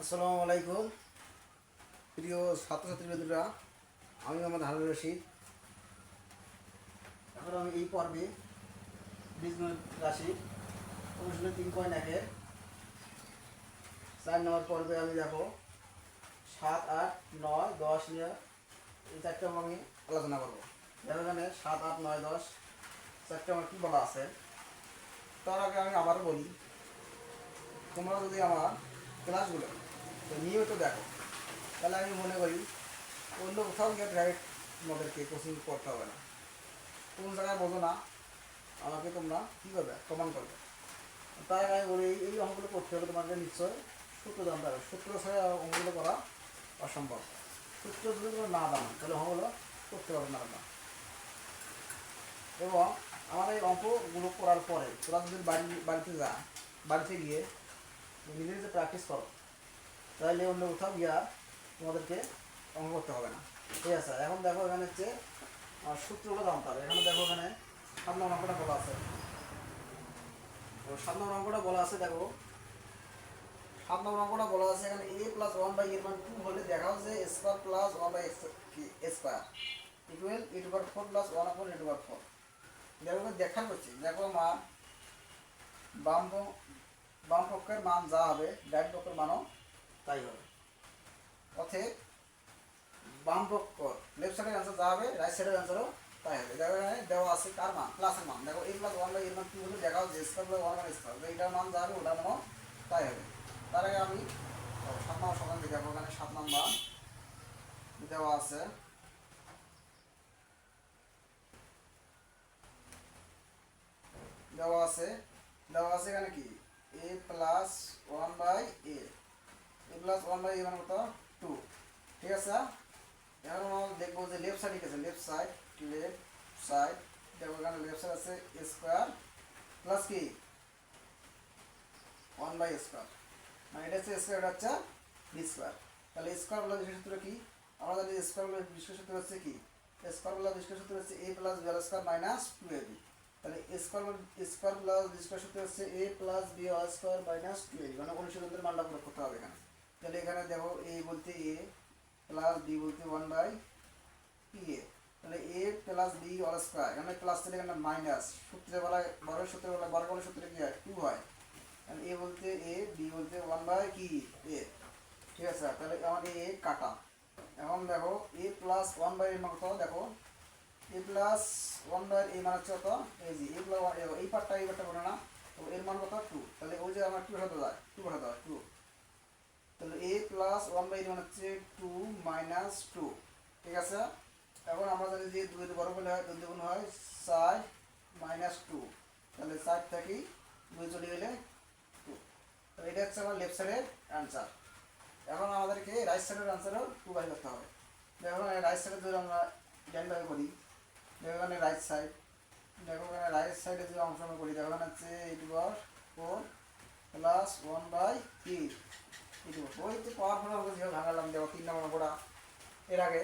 আসসালামু আলাইকুম। প্রিয় ছাত্রছাত্রীবৃন্দরা আমি মোহাম্মদ হারুন রশিদ। এখন আমি এই পর্বে বীজগণিত রাশি অনুশীলন তিন পয়েন্ট একের চার নম্বর পর্বে আমি দেখো, সাত, আট, নয়, দশ নিয়ে এই চারটে আমি আলোচনা করব। দেখো এখানে সাত, আট, নয়, দশ, চারটে আমার কী বলা আছে? তার আগে আমি আবারও বলি, তোমরা যদি আমার ক্লাসগুলো নিয়মিত দেখো। তাহলে আমি মনে করি, অন্য কোথাও গিয়ে প্রাইভেট তোমাদেরকে কোচিং করতে হবে না। কোন জায়গায় বোঝো না, আমাকে তোমরা কী করবে প্রমাণ করবে। তাই আমি বলি, এই- অঙ্কগুলো করতে হলে তোমাকে নিশ্চয়। সূত্র জানতে হবে। সূত্র ছাড়া অঙ্কগুলো করা অসম্ভব। সূত্র যদি তোমরা না জানো, তাহলে অঙ্কগুলো করতে পারবে না তোমরা। এবং আমার এই অঙ্কগুলো করার পরে তোরা যদি বাড়ি বাড়িতে যা, বাড়িতে গিয়ে নিজে নিজে প্র্যাকটিস করো। তাহলে অন্য কোথাও গিয়া তোমাদেরকে অঙ্ক করতে হবে না। ঠিক আছে? এখন দেখো এখানে হচ্ছে সূত্রগুলো জানতে হবে। এখানে দেখো এখানে নম্বর অঙ্কটা বলা আছে। নম্বর অঙ্কটা বলা আছে, দেখো। সাত নম্বর অঙ্কটা বলা আছে এখানে এ প্লাস ওয়ান বাই এর মান টু হলে দেখাও যে square plus one by square equal a two four plus one আপন এ টু ফোর দেখো দেখার করছি দেখো মান বাম বাম পক্ষের মান যা হবে, ডান পক্ষের মানও তাই হবে। অতএব, বাম পক্ষ লেফট সাইডের অ্যান্সার যা হবে রাইট সাইডের অ্যান্সারও তাই হবে। দেখো এখানে দেওয়া আছে কার মান? প্লাসের মান। দেখো এই প্লাস ওয়ানের মান কি হলে? দেখাও যে স্কোয়ার ওয়ান বাই স্কোয়ার এইটার মান যা হবে, ওটার মানও তাই হবে। তার আগে আমি সাত নম্বর সমাধান দেখে যাব এখানে সাত নম্বর দেওয়া আছে। দেওয়া আছে। দেওয়া আছে এখানে কি? A plus one by plus one by মানে কত? টু ঠিক আছে? এখন আমরা দেখব যে লেফট সাইড আছে? লেফট সাইড লেফট সাইড দেখো এখানে লেফট সাইড আছে স্কোয়ার প্লাস কি? ওয়ান বাই স্কোয়ার মানে এটা হচ্ছে স্কোয়ার এটা হচ্ছে বি স্কোয়ার তাহলে স্কোয়ার বলা বিশেষ সূত্র কি? আমরা জানি স্কোয়ার বলা বিশেষ সূত্র হচ্ছে কি? স্কোয়ার বলা বিশেষ সূত্র হচ্ছে a plus b square minus two a b তাহলে স্কোয়ার স্কোয়ার প্লাস বি সূত্র হচ্ছে a plus b square minus two a মানে অনুশীলনের মানটা প্রয়োগ করতে হবে এখানে। তাহলে এখানে দেখো এ বলতে এ প্লাস বি বলতে ওয়ান বাই পি এ তাহলে a plus b all square এখানে প্লাস থেকে এখানে মাইনাস সূত্রে বলা বড় সূত্রে বলা বড় বড় সূত্রে কি হয়? টু হয়। তাহলে এ বলতে এ বি বলতে ওয়ান বাই কি এ ঠিক আছে? তাহলে আমার এ কাটা। এখন দেখো এ প্লাস ওয়ান বাই এর কত? দেখো a plus one by a মান হচ্ছে কত? এই যে এ প্লাস এই পার্টটা এই পার্টটা বলে না। এর মান কত? টু তাহলে ওই যে আমার টু বসাতে যায় টু বসাতে হয় টু তাহলে এ প্লাস ওয়ান বাই এর হচ্ছে টু মাইনাস টু ঠিক আছে? এখন আমরা জানি যে দুই বড় করলে হয়, দুই দুগুণ হয় চার মাইনাস টু তাহলে চার থাকি দুই চলে গেলে টু তাহলে এটা হচ্ছে আমার লেফট সাইডের অ্যান্সার এখন আমাদেরকে রাইট সাইডের অ্যান্সারও টু বাই করতে হবে। দেখো রাইট সাইডে যদি আমরা বাই করি, দেখো এখানে রাইট সাইড দেখো এখানে রাইট সাইডে যদি অংশ করি, দেখো এখানে হচ্ছে eight bar four plus one by three এইটু ওই ফোর আমরা যেভাবে ভাঙালাম দেখো তিন নম্বর অঙ্কটা এর আগে,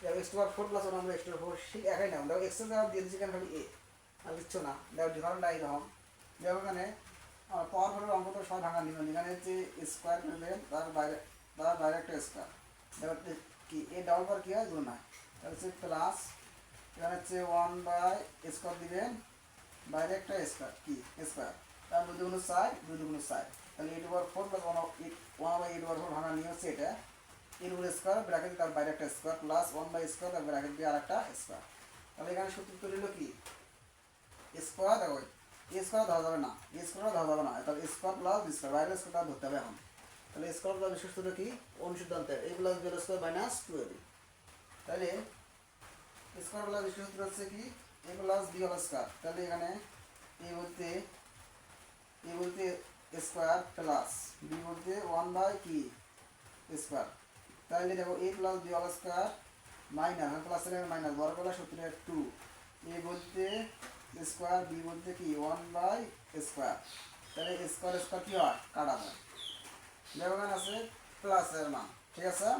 দেখো এক্স ফোর প্লাস ওয়ান আমরা এক্স ফোর ঠিক একাই নাম। দেখো কেন এ আর কিচ্ছু না। দেখো ডিফারেন্ট রকম দেখো এখানে পাওয়ার ফোরের অঙ্ক তো সবাই ভাঙা নিবেন এখানে হচ্ছে স্কোয়ার করবেন তার বাইরে তার বাইরে একটা স্কোয়ার দেখো কি এ ডাবল কী হয়? গুণ হয় তাহলে হচ্ছে প্লাস এখানে হচ্ছে ওয়ান বাই স্কোয়ার দিবেন, বাইরে একটা স্কোয়ার কি? স্কোয়ার তার দুই দুগুণ সাইড দুই দুগুণ তাহলে eight four plus one one by eight over ভাঙা নিয়ে হচ্ছে এটা। এর উপরে স্কোয়ার ব্র্যাকেট তার বাইরে একটা square plus one by square তার ব্র্যাকেট দিয়ে আর একটা স্কোয়ার তাহলে এখানে সূত্র তৈরি হলো কি? স্কোয়ার দেখো এ স্কোয়ার ধরা যাবে না। এ স্কোয়ার ধরা যাবে না। তাহলে স্কোয়ার প্লাস বি স্কোয়ার বাইরের স্কোয়ার ধরতে হবে এখন। তাহলে স্কোয়ার প্লাস বিশেষ কি? অনুসিদ্ধান্তে। A plus b square minus two a তাহলে স্কোয়ার প্লাস বিশেষ সূত্র হচ্ছে কি? এ প্লাস বি হল স্কোয়ার তাহলে এখানে এ বলতে এ বলতে স্কোয়ার প্লাস বি বলতে ওয়ান বাই কি? স্কোয়ার। তাহলে দেখো এ প্লাস বি হল স্কোয়ার মাইনাস প্লাস মাইনাস, বড় করলে সূত্রে টু। এ বলতে স্কোয়ার, বি বলতে কি? One by square. তাহলে স্কোয়ার স্কোয়ার কি হয়? কাটা দেখো এখানে আছে প্লাসের মান, ঠিক আছে?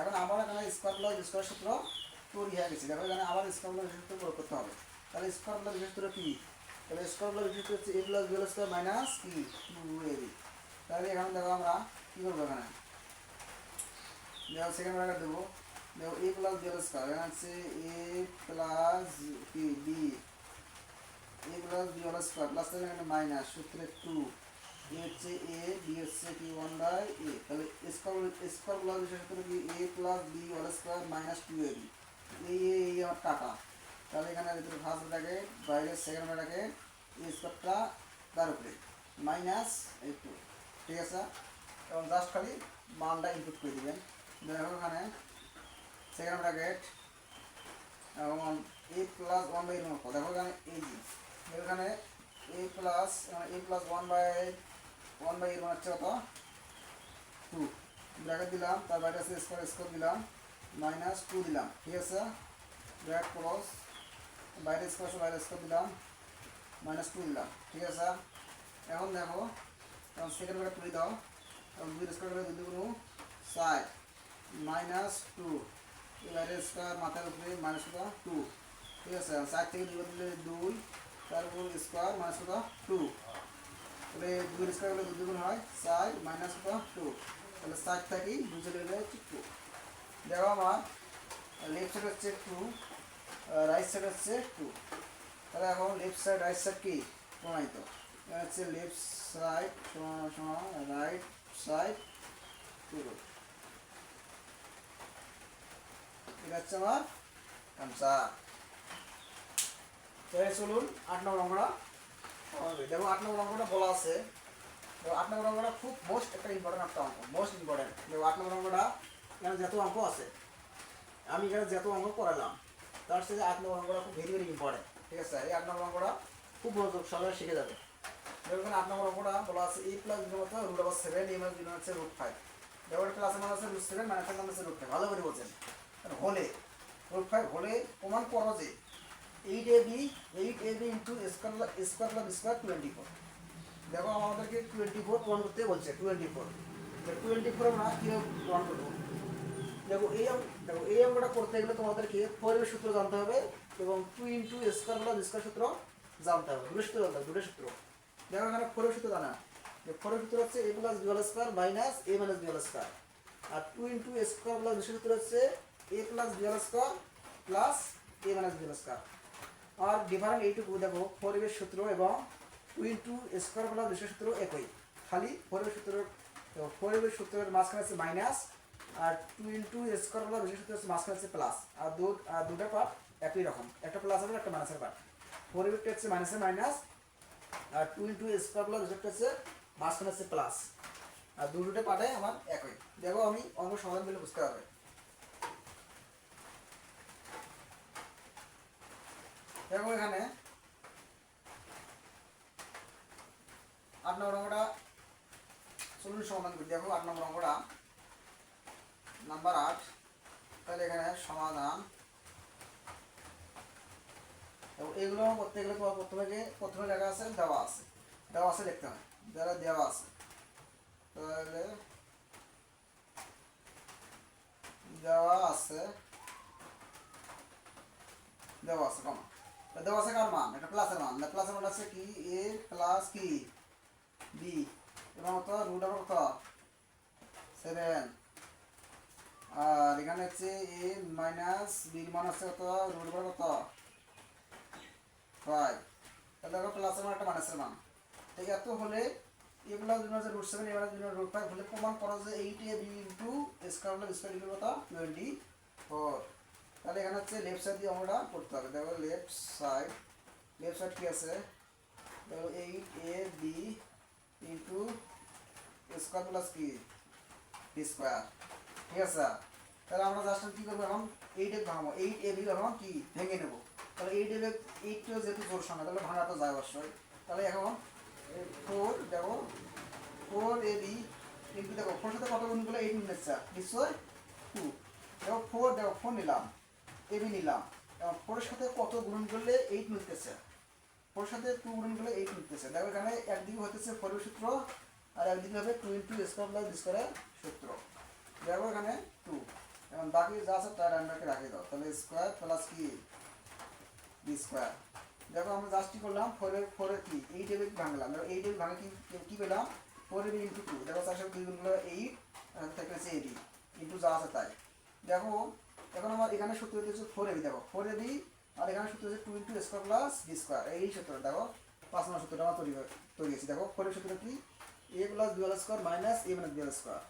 এখন আবার এখানে স্কোয়ার প্লাস স্কোয়ার সূত্র তৈরি হয়ে গেছে। দেখো এখানে আবার স্কোয়ার প্লাস সূত্র প্রয়োগ করতে হবে। তাহলে স্কোয়ার প্লাস সূত্র কি? তাহলে স্কোয়ার প্লাস সূত্র হচ্ছে a plus b square minus কি টু এ বি তাহলে এখানে দেখো আমরা কী করব এখানে দেখো সেকেন্ড ব্র্যাকেট দেবো দেখো a plus b whole square এখানে হচ্ছে এ প্লাস কি b a plus b whole square plus এখানে মাইনাস সূত্রে টু এ হচ্ছে এ বি হচ্ছে কি ওয়ান বাই এ তাহলে স্কোয়ার স্কোয়ার প্লাস বিশেষ করে কি a plus b whole square minus two a b এই এ এই আমার কাটা তাহলে এখানে ভিতরে ফার্স্ট ব্র্যাকেট বাইরে সেকেন্ড এই স্কোয়ারটা তার উপরে মাইনাস এই টু ঠিক আছে? এবং জাস্ট খালি মানটা ইনপুট করে দিবেন। দেখো এখানে সেকেন্ড ব্র্যাকেট এবং এ প্লাস ওয়ান বাই মতো দেখো এখানে এই দেখো এখানে a plus a plus one by one by এর মানে হচ্ছে কত? টু ব্র্যাকেট দিলাম তার বাইরে আছে স্কোয়ার স্কোয়ার দিলাম মাইনাস টু দিলাম, ঠিক আছে? ব্র্যাকেট ক্রস বাইরে স্কোয়ার আছে বাইরে স্কোয়ার দিলাম মাইনাস টু দিলাম ঠিক আছে এখন দেখো এখন সেকেন্ড ব্র্যাকেট তুলে দাও এবং দুই স্কোয়ার করে দুই দুগুণ ষাট মাইনাস টু এবারে স্কোয়ার মাথার উপরে মাইনাস কত টু ঠিক আছে ষাট থেকে দুই দিলে দুই তার উপর স্কোয়ার মাইনাস কত টু তাহলে দুই স্কোয়ার করলে দুই দুগুণ হয় ষাট মাইনাস কত টু তাহলে ষাট থাকি দুই চলে গেলে হচ্ছে টু দেখো আমার লেফট সাইড হচ্ছে টু রাইট সাইড হচ্ছে টু তাহলে এখন লেফট সাইড রাইট সাইড কি? প্রমাণিত হচ্ছে লেফট সাইড সমান সমান রাইট সাইড টু এটা হচ্ছে আমার আনসার তাহলে চলুন আট নম্বর অঙ্কটা দেখো আট নম্বর অঙ্কটা বলা আছে। আট নম্বর অঙ্কটা খুব মোস্ট একটা ইম্পর্টেন্ট একটা অঙ্ক মোস্ট ইম্পর্টেন্ট দেখো আট নম্বর অঙ্কটা এখানে যত অঙ্ক আছে। আমি এখানে যত অঙ্ক করালাম। তার সাথে নম্বর অঙ্কটা খুব ভেরি ভেরি ইম্পর্টেন্ট ঠিক আছে? এই নম্বর অঙ্কটা খুব মনোযোগ সবাই শিখে যাবে। দেখো এখানে আট নম্বর অঙ্কটা বলা আছে এ প্লাস বির মতো রুট আবার সেভেন এ মাইনাস বির হচ্ছে রুট ফাইভ দেখো ক্লাসের মান আছে রুট সেভেন মাইনাসের মান আছে রুট ফাইভ ভালো করে বলছেন হলে রুট ফাইভ হলে প্রমাণ করো যে eight a b eight a b into square square plus square twenty four দেখো আমাদেরকে টোয়েন্টি ফোর প্রমাণ করতে বলছে টোয়েন্টি ফোর টোয়েন্টি ফোর আমরা কীভাবে প্রমাণ করব? দেখো এই দেখো এই অঙ্কটা করতে গেলে তোমাদেরকে ফোরের সূত্র জানতে হবে এবং two into square plus square সূত্র জানতে হবে। দুটো সূত্র জানতে হবে, দুটো সূত্র। দেখো এখানে ফোরের সূত্র জানা। ফোরের সূত্র হচ্ছে a plus b whole square minus a minus b whole square R two into square plus বিশেষ সূত্র হচ্ছে a plus b square plus a minus b square R different এইটুকু দেখো ফোরের সূত্র এবং টু ইন্টু স্কোয়ার প্লাস বিশেষ সূত্র একই। খালি ফোরের সূত্র ফোরের সূত্রের মাঝখানে আছে মাইনাস আর টু ইন্টু স্কোয়ার প্লাস বিশেষ হচ্ছে মাঝখানে প্লাস আর দু দুটা পার্ট একই রকম। একটা প্লাস হবে একটা মাইনাসের পার্ট ফোরের হচ্ছে মাইনাসের মাইনাস আর টু ইন্টু স্কোয়ার বিশেষ হচ্ছে মাঝখানে আছে প্লাস আর দুটো পার্টে আমার একই। দেখো আমি অঙ্ক সমাধান করলে বুঝতে পারবে। দেখো এখানে আট নম্বর অঙ্কটা চলুন সমাধান করি। দেখো আট নাম্বার আট তাহলে এখানে সমাধান এবং এগুলো করতে গেলে প্রথমে প্রথমে লেখা আছে, দেওয়া আছে। দেওয়া আছে লিখতে হয় যারা দেওয়া আছে, তাহলে দেওয়া আছে দেওয়া আছে কমা। দেওয়া আছে কার মান? এটা প্লাসের মান। প্লাসের মান আছে কি? এ প্লাস কি? বি এবং কত রুট আবার কত সেভেন আর এখানে হচ্ছে এ মাইনাস বির মান আছে কত? রুট আবার কত ফাইভ তাহলে দেখো প্লাসের মান একটা মান। তো এত হলে A plus B minus root seven A five হলে প্রমাণ করা যে eight A B into square plus square into four তাহলে এখানে হচ্ছে লেফট সাইড দিয়ে আমরা করতে হবে। দেখো লেফট সাইড লেফট সাইড কি আছে? দেখো eight A B into square plus কি? বি ঠিক আছে? তাহলে আমরা জাস্ট কি করব এখন? এইট এ ভাঙবো। এইট এ বি এখন কি? ভেঙে নেব। তাহলে এইট এ এইটটিও যেহেতু জোর সঙ্গে তাহলে ভাঙা তো যায় অবশ্যই। তাহলে এখন ফোর দেখো ফোর এ বি ইন্টু দেখো ফোর সাথে কত গুণ করলে এইট নিচ্ছে? নিশ্চয় টু দেখো ফোর দেখো ফোর নিলাম এবি নিলাম। এবং ফোরের সাথে কত গুণন করলে এইট মিলতেছে ফোরের সাথে টু গুণন করলে এইট মিলতেছে দেখো, এখানে একদিকে হতেছে ফোরের সূত্র, আর একদিকে হবে টু ইন্টু স্কোয়ার প্লাস স্কোয়ারের সূত্র। দেখো, এখানে টু এবং বাকি যা আছে, তার রাখিয়ে দাও। তাহলে স্কোয়ার প্লাস কি? স্কোয়ার দেখো আমরা জাস্ট করলাম? ফোরের ফোরের কি এইট এবিট ভাঙলাম। দেখো এইট এবিট ভাঙে কি পেলাম? ফোর এবি ইন্টু টু দেখো তার সাথে দুই গুণ করলে এইট থেকে হচ্ছে এবি ইন্টু যা আছে তাই। দেখো, এখন আমার এখানে সূত্র হচ্ছে ফোর এবি দেখো ফোর এবি আর এখানে সূত্র হচ্ছে two into square plus B square এই সূত্র দেখো, পাঁচ নম্বর সূত্রটা আমার তৈরি তৈরি হয়েছে দেখো ফোরের সূত্র কি? A plus B square minus A minus B square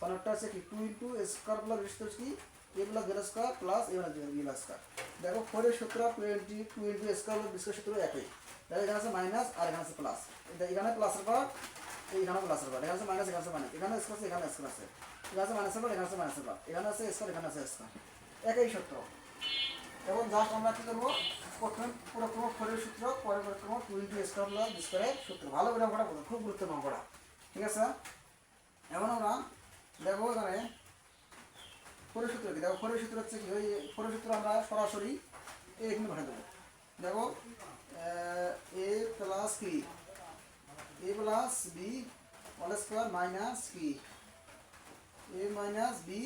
এখানে আছে কি two into square plus B সূত্র কি? প্লাস দেখো ফোরের সূত্র টোয়েন্টি স্কোয়ার সূত্র একই। এখানে মাইনাস আর এখানে আছে প্লাস এখানে প্লাসের পর এইখানে প্লাসের এখানে মাইনাস এখানে মাইনাস এখানে স্কোয়ার আছে, এখানে স্কোয়ার আছে। এখানে আছে মাইনাসের এখানে আছে মাইনাসের এখানে আছে স্কোয়ার এখানে আছে স্কোয়ার একই সূত্র। এবং জাস্ট আমরা কি করব? প্রথমে পুরো কোনো ফোরের সূত্র পরে করে করব টু স্কোয়ার সূত্র। ভালো করে খুব গুরুত্বপূর্ণ পড়া। ঠিক আছে? এখন আমরা দেখব এখানে ফোরের সূত্র কি? দেখো, ফোরের সূত্র হচ্ছে কি? ওই ফোরের সূত্র আমরা সরাসরি এখানে পাঠিয়ে দেবো দেখো, এ প্লাস কি? A plus B all square minus কি? A minus B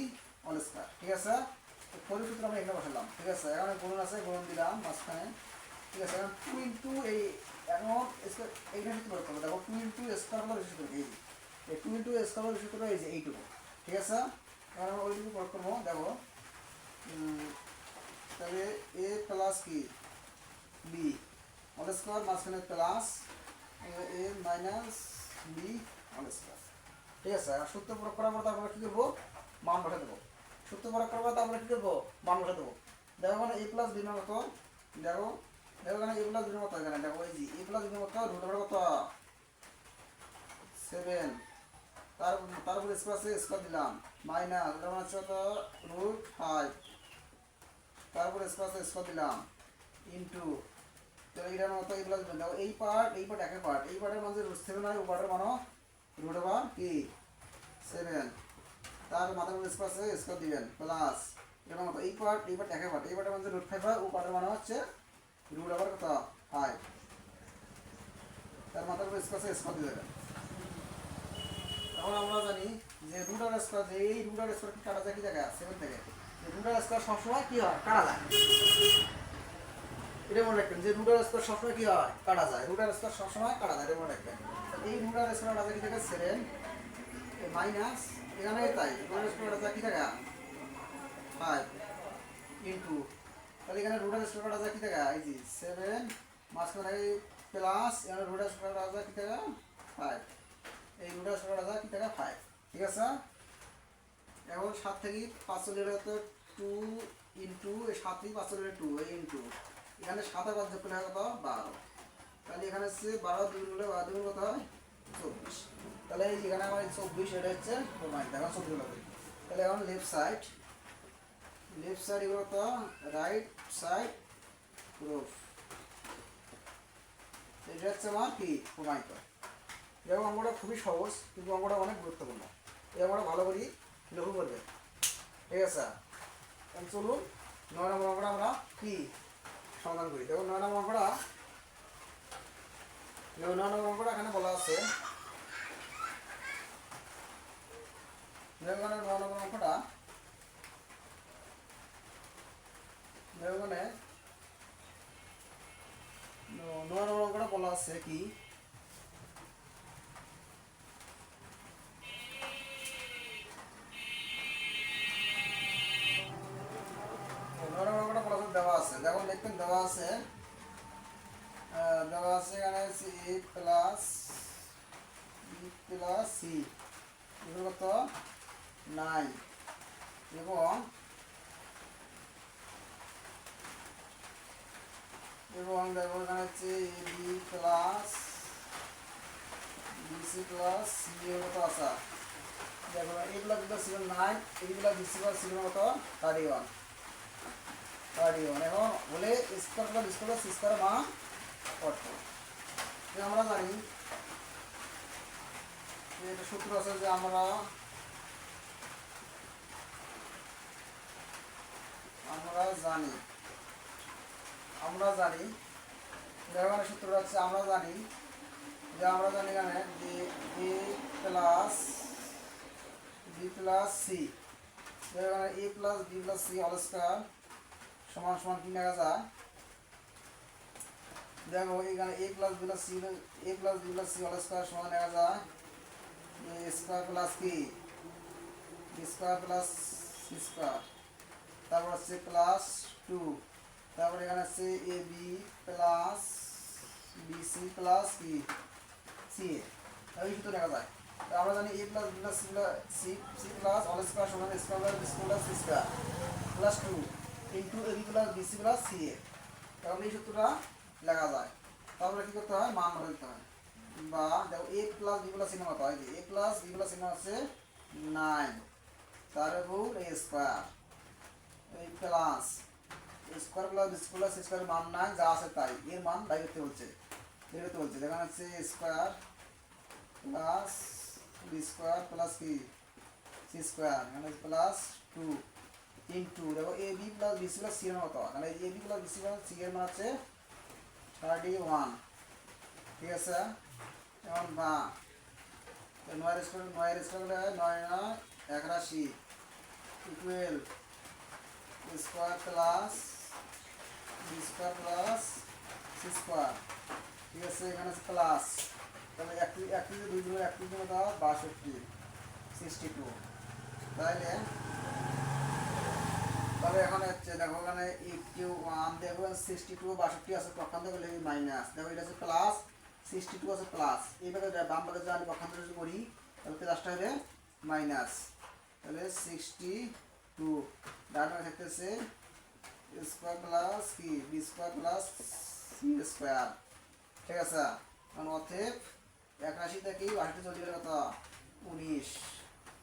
all square. ঠিক আছে? ফোরের সূত্র আমরা এখানে বসালাম। ঠিক আছে? এখানে গুণন আছে, গুণন দিলাম মাঝখানে। ঠিক আছে? এখন টু ইন্টু এই এখন এইখানে সূত্র করতে হবে দেখো টু ইন্টু স্কোয়ার প্লাস সূত্র, এই টু ইন্টু স্কোয়ার সূত্র, এই যে এইটুকু। ঠিক আছে? এখন আমরা ওইটুকু করব দেখো তাহলে এ প্লাস কি? বি অল স্কোয়ার মাঝখানে plus A minus B all square ঠিক আছে? আর সূত্র প্রয়োগ করার পর তারপরে কী করব? মান বসে দেবো। সূত্র প্রয়োগ করার পর তারপরে কী করব? মান বসে দেবো। দেখো মানে এ প্লাস বির মান দেখো দেখো এখানে এ প্লাস বির মতো এখানে, দেখো, এই যে এ প্লাস বির মতো রুট কত? সেভেন তার তারপরে স্কোয়ার আছে স্কোয়ার দিলাম। মাইনাস এটা মানে হচ্ছে রুট ফাইভ তারপরে স্কোয়ার আছে স্কোয়ার দিলাম। ইন্টু তো এইটার মতো প্লাস দেখো, এই পার্ট এই পার্ট একের পার্ট এই পার্টের মাঝে রুট সেভেন হয়, ও পার্টের মানো রুট ওভার কি সেভেন তার মাথার মধ্যে স্কোয়ার স্কোয়ার দিবেন। প্লাস এটার মতো এই পার্ট এই পার্ট একের পার্ট এই পার্টের মাঝে রুট ফাইভ হয়, ও পার্টের মানে হচ্ছে রুট ওভার কত? ফাইভ তার মাথার উপর স্কোয়ার স্কোয়ার দিয়ে দেবেন। এখন আমরা জানি যে রুটার স্কোয়ার, যে এই রুটার স্কোয়ার কাটা যায়, কি জায়গায়? সেভেন থেকে। রুটার স্কোয়ার সবসময় কি হয়? কাটা যায়। এটা মনে রাখবেন, যে রুটার স্কোয়ার সবসময় কি হয়? কাটা যায়। রুটার স্কোয়ার সবসময় কাটা যায়, এটা মনে রাখবেন। এই রুটার স্কোয়ার কাটা কি জায়গায়? সেভেন মাইনাস এখানে তাই। রুটার স্কোয়ার যায় কি জায়গা ফাইভ ইন্টু তাহলে এখানে রুটার স্কোয়ার যায় কি জায়গা এই যে সেভেন মাঝখানে প্লাস এখানে রুটার স্কোয়ার যায় কি জায়গা ফাইভ এই রুটার স্কোয়ার কাটা কি জায়গা ফাইভ ঠিক আছে? এখন সাত থেকে পাঁচ চল্লিশ হতো টু ইন্টু এই সাত থেকে পাঁচ চল্লিশ টু ইন্টু এখানে সাত আর পাঁচ যোগ কত বারো। তাহলে এখানে হচ্ছে বারো দুই হলে বারো দুই কত হয়? চব্বিশ। তাহলে এই যেখানে আমার চব্বিশ, এটা হচ্ছে প্রমাণিত এখন চব্বিশ হলো তাহলে এখন লেফট সাইড লেফট সাইড এগুলো তো রাইট সাইড প্রুফ এটা হচ্ছে আমার কি? প্রমাণিত এই অঙ্কটা খুবই সহজ, কিন্তু অঙ্কটা অনেক গুরুত্বপূর্ণ। এই অঙ্কটা ভালো করি লক্ষ্য করবে। ঠিক আছে? চলুন, নয় নম্বর অঙ্কটা আমরা কি সমাধান করি। দেখো, নয় নম্বর অঙ্কটা নয় নম্বর অঙ্কটা এখানে বলা আছে। নয় নম্বর অঙ্কটা নয় নম্বর অঙ্কটা বলা আছে কি নয় নম্বর অঙ্কটা বলা আছে দেওয়া আছে দেখো দেখবেন দেওয়া আছে আহ, দেওয়া আছে এখানে C plus B plus C এগুলো কত নাইন এবং এবং দেখো এখানে হচ্ছে A B plus BC plus C এর মতো আসা দেখো A plus B plus C nine A plus BC plus মতো থার্টি ওয়ান থার্টি ওয়ান এখন বলে স্কোয়ার প্লাস স্কোয়ার স্কোয়ার মান কত আমরা জানি এটা সূত্র আছে যে আমরা আমরা জানি আমরা জানি, দেখো সূত্র হচ্ছে আমরা জানি যে আমরা জানি এখানে যে A plus B plus C A plus B plus C all square সমান সমান কি লেখা যায়? দেখো, এখানে A plus B plus C A plus B plus C all square সমান লেখা যায় এ স্কোয়ার প্লাস কি? স্কোয়ার প্লাস সি স্কোয়ার তারপর হচ্ছে প্লাস টু তারপর এখানে হচ্ছে A B plus B C plus কি? সি এই সূত্র দেখা যায়? তো আমরা জানি A plus B plus C plus C plus all square সমান square plus B square plus C square plus two into A B plus B C plus C A তাহলে এই সূত্রটা লেখা যায়। তারপরে কি করতে হয়? মান বসাতে হয়। বা দেখো A plus B plus C নামাতে হয় A plus B plus C হচ্ছে নাইন তার উপর এ স্কোয়ার এই plus square plus square plus square মান নাই যা আছে তাই। এর মান বাই করতে বলছে। বের করতে বলছে যেখানে হচ্ছে square plus B square plus কি? সি স্কোয়ার এখানে প্লাস টু ইন্টু দেখো A B plus B C plus C এর মতো। এখানে A B plus B C plus C এর মান হচ্ছে থার্টি ওয়ান ঠিক আছে? এখন বা নয়ের স্কোয়ার নয়ের স্কোয়ার নয় নয় একাশি equal square plus B square plus C square ঠিক আছে, এখানে প্লাস তাহলে একটি একটি দুই দুই একটি জন্য দাও, বাষট্টি সিক্সটি টু তাহলে তবে এখানে হচ্ছে, দেখো এখানে এইটটি ওয়ান, দেখো সিক্সটি টু বাষট্টি আছে পক্ষান্ত করলে মাইনাস দেখো এটা হচ্ছে প্লাস সিক্সটি টু আছে প্লাস এইভাবে বাম পাকে যদি আমি পক্ষান্ত যদি করি, তাহলে প্লাসটা হবে মাইনাস তাহলে সিক্সটি টু ডান পাকে থাকতেছে স্কোয়ার প্লাস কি? B square plus C square ঠিক আছে? কারণ অতএব একাশি থেকে বাষট্টি চলে গেলে কত উনিশ।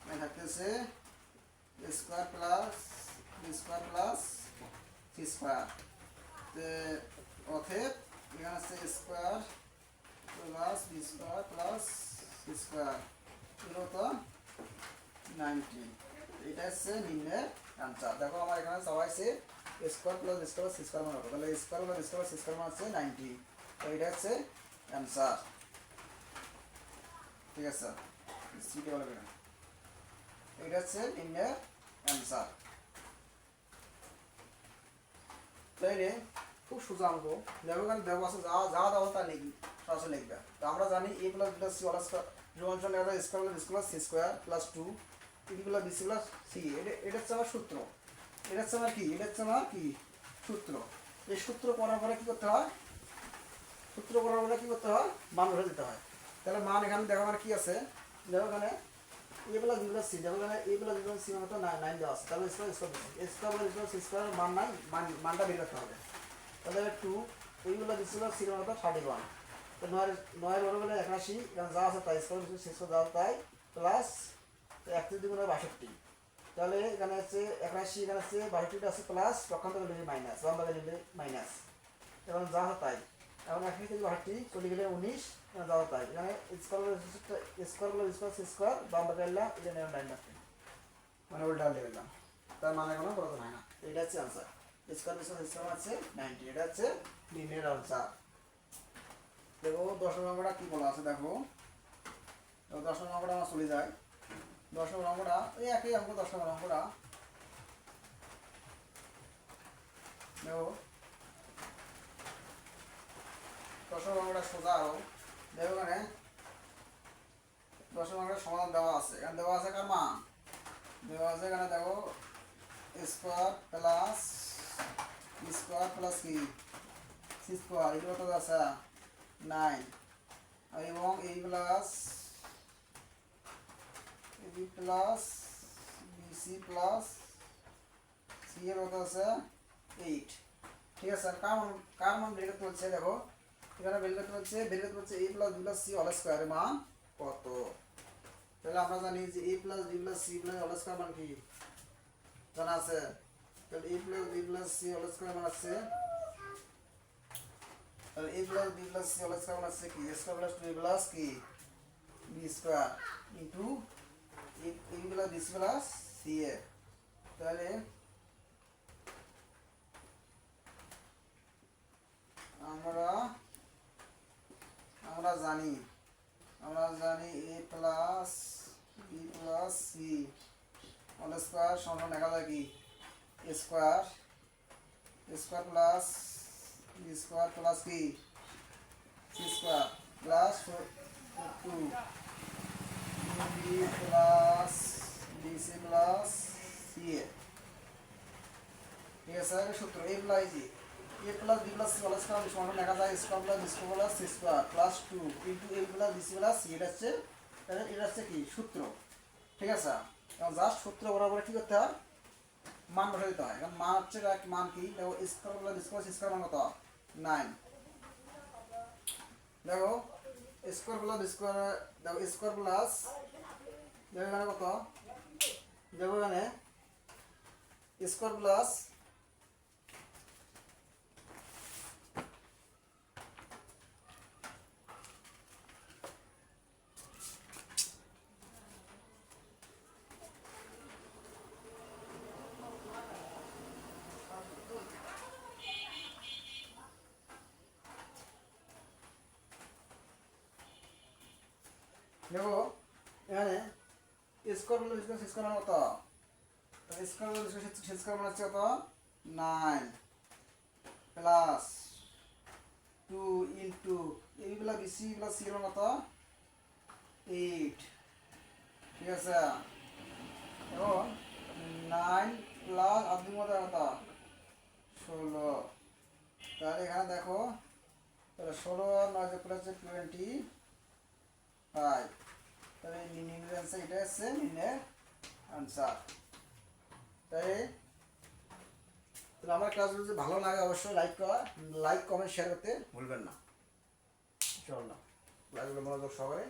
এখানে থাকতেছে square plus square plus C square অতএব এখানে হচ্ছে square plus B square plus C square এগুলো তো নাইনটিন এটা হচ্ছে নিম্নের অ্যান্সার দেখো আমার এখানে সবাই আছে square plus square C square মানে হবে তাহলে square plus square C square মানে হচ্ছে নাইনটি হচ্ছে অ্যান্সার ঠিক আছে? সিটি বলে কেন? এটা হচ্ছে অ্যান্সার তাইলে খুব সোজা দেখো কারণ দেখো আছে, যা যা তা লিখবি, সরাসরি লিখবে। তো আমরা জানি A plus B plus C square লেখা square plus square C square plus two টি প্লাস বি প্লাস সি এটা এটা হচ্ছে আমার সূত্র। এটা হচ্ছে আমার কি? এটা হচ্ছে আমার কি? সূত্র। এই সূত্র করার পরে কি করতে হয়? সূত্র করার পরে কি করতে হয়? মান ধরে দিতে হয়। তাহলে মান এখানে দেখো আমার কি আছে? দেখো এখানে A plus B plus C দেখো এখানে A plus B plus C মতো নাইন দেওয়া আছে। তাহলে square square square square C square মান নাই, মান, মানটা বের করতে হবে। তাহলে টু এইগুলো দিচ্ছিল সির মতো থার্টি ওয়ান তো নয়ের নয়ের বড় বলে একাশি, এখানে যা আছে তাই, স্কোয়ার শেষ করে দাও তাই প্লাস একত্রিশ দুগুণ বাষট্টি। তাহলে এখানে হচ্ছে একাশি, এখানে হচ্ছে বাষট্টিটা আছে প্লাস পক্ষান্ত গেলে মাইনাস বাম বাগে নিলে মাইনাস এবং যা হয় তাই। এখন একাশি থেকে বাষট্টি চলে গেলে উনিশ যা তাই এখানে স্কোয়ার স্কোয়ার স্কোয়ার স্কোয়ার বাম বাগে এলাম এটা নেওয়া নাইন মানে উল্টা উল্টে গেলাম তার মানে কোনো বলতে হয় না। এটা হচ্ছে আনসার স্কোয়ার স্কোয়ার স্কোয়ার আছে নাইনটি এটা হচ্ছে নিম্নের আনসার দেখো দশ নম্বরটা কি বলা আছে দেখো। দশ নম্বরটা আমার চলে যায়। দশ নম্বর অঙ্কটা এই একই অঙ্ক দশ নম্বর অঙ্কটা দেখো দশ অঙ্কটা সোজা আরও দেখো এখানে দশ অঙ্কটা সমাধান দেওয়া আছে। এখানে দেওয়া আছে কার মান? দেওয়া আছে এখানে দেখো স্কোয়ার প্লাস স্কোয়ার প্লাস কি স্কোয়ার এগুলো কত আছে? নাইন এবং এই plus B plus BC plus C এর কত আছে? এইট ঠিক আছে কার মান কার মান বের করতে দেখো? এখানে বের করতে হচ্ছে, বের করতে হচ্ছে A plus B plus C all স্কোয়ারের মান কত? তাহলে আমরা জানি যে A plus B plus C plus all square মান কি? জানা আছে? তাহলে A plus B plus C all square মান আছে, তাহলে A plus B plus C all square মান আছে কি? A square plus two A plus কি? B square into A plus B plus C A তাহলে আমরা আমরা জানি। আমরা জানি A plus B plus C all square সমান দেখা যায় কি? Square square plus B square plus কি? C square plus two B plus BC plus C এ ঠিক আছে? সূত্র A plus A plus B plus C plus square সমান দেখা যায় square plus square plus C square plus two into A plus B C plus C এটা হচ্ছে এটা হচ্ছে কি? সূত্র। ঠিক আছে? এখন জাস্ট সূত্র বরাবর কি করতে হয়? মান বসে দিতে হয়। কারণ মান হচ্ছে মান কি? দেখো স্কয়ার প্লাস স্কয়ার স্কয়ার মান কত? নাইন দেখো স্কয়ার প্লাস স্কয়ার দেখো স্কয়ার প্লাস দেখো এখানে কত? দেখো এখানে স্কয়ার প্লাস দেখো এখানে স্কোয়ার মানে কত স্কোয়ার স্কোয়ার স্কোয়ার মানে হচ্ছে কত? নাইন প্লাস টু ইন্টু এইগুলা বিসি প্লাস সি মানে কত এইট ঠিক আছে? এখন নাইন প্লাস আপনি মতো কত? ষোলো। তাহলে এখানে দেখো, তাহলে ষোলো আর নয় হচ্ছে টোয়েন্টি ফাইভ নির্ণয়ের এটা হচ্ছে নির্ণয়ের অ্যান্সার তাই? তাহলে আমার ক্লাসগুলো যদি ভালো লাগে অবশ্যই লাইক করা। লাইক কমেন্ট শেয়ার করতে ভুলবেন না। চল না। ক্লাসগুলো মনোযোগ সহকারে